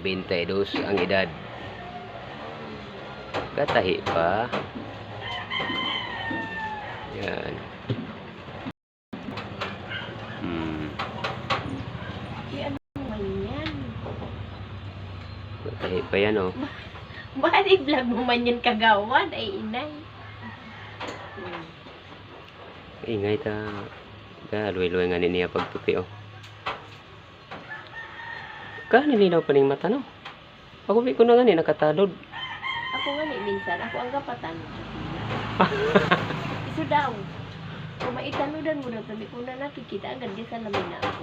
92 ang edad. Katahi pa. Yan. Hmm. Katahi pa yan oh. Bakit i-vlog mo man yan kagawan? Ay, inay. Ingay ta. Ka, luway-luway nga niya pagputi oh. Ka, nilinaw pa ning mata no. Ako ko na nga ni nakatalod. Ako nga ni, minsan, ako ang kapatan. Iso daw. Kung maitanudan mo daw, tabi ko na nakikita, agad di sa lamin na ako.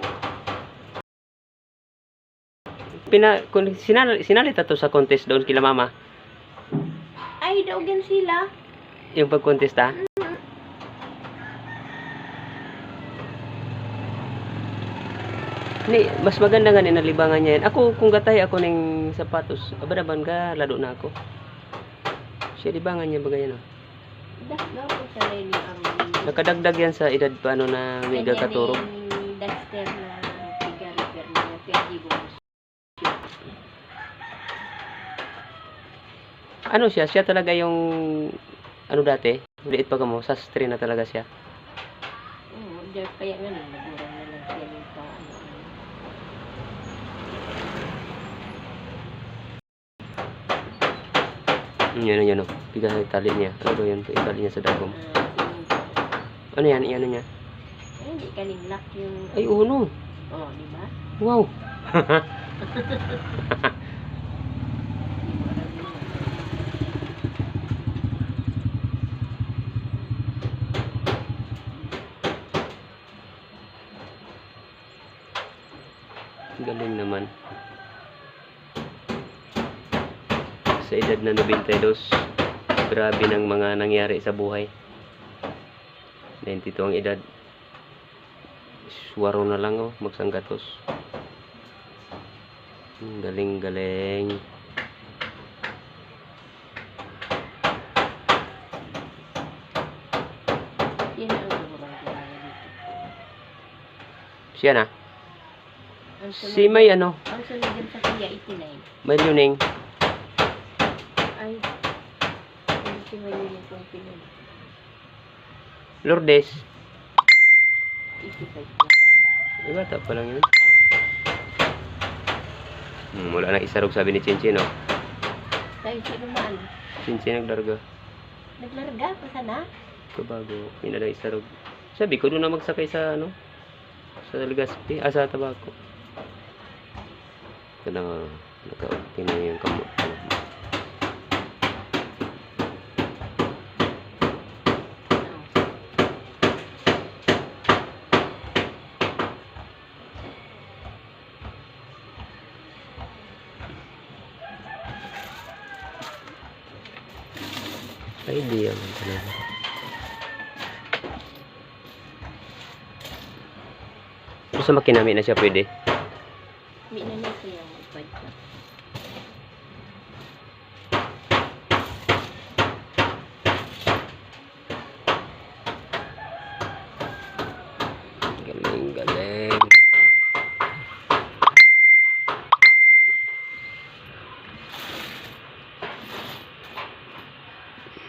Pina, kung sinali, sinali ta to sa contest doon kila mama. Ay, daw gan sila. Yung pag-contest ha. Ni, mas maganda nga ni nalibangan niya yan. Ako, kung gatay ako ng sapatos, abadaban ka, lado na ako. Siya libangan niya bagay rin ang... Nakadagdag yan sa edad pa ano na gakaturo. ni Dexter na na Fergie Ano siya? Siya talaga yung ano dati? Liit pa ka mo, sastre na talaga siya. Oo, di kaya nga nung nagurang na lang siya pa, ano, ano. Mm, yan, yan, oh. Tiga sa tali niya. Ano daw yan? Itali niya sa dagom. Ano yan? Ano niya? Ay, hindi ka lock yung... Ay, uno. Oh, di ba? Wow. Galing naman. Sa edad na 92, grabe ng mga nangyari sa buhay. 92 ang edad. Suwaro na lang oh, magsanggatos. Galing, galing. Siya na. Si may ano, ang sunod din sa kaya 89. may luning. Ay, hindi si may yun kong pinag. Lourdes. 85 lang. Ay, bata pa lang yun. Hmm, wala nang isarog sabi ni Chinchin, oh. Dahil sino man, Chinchin naglarga. naglarga pa sana. Kabago, may na lang isarog. Sabi ko, doon na magsakay sa, ano, sa Legazpi, ah, sa tabako. Ito na, uh, naka-tingnan yung kamot. Idea man talaga. Kung sa makinami na siya pwede. Minanay ko yung iPad.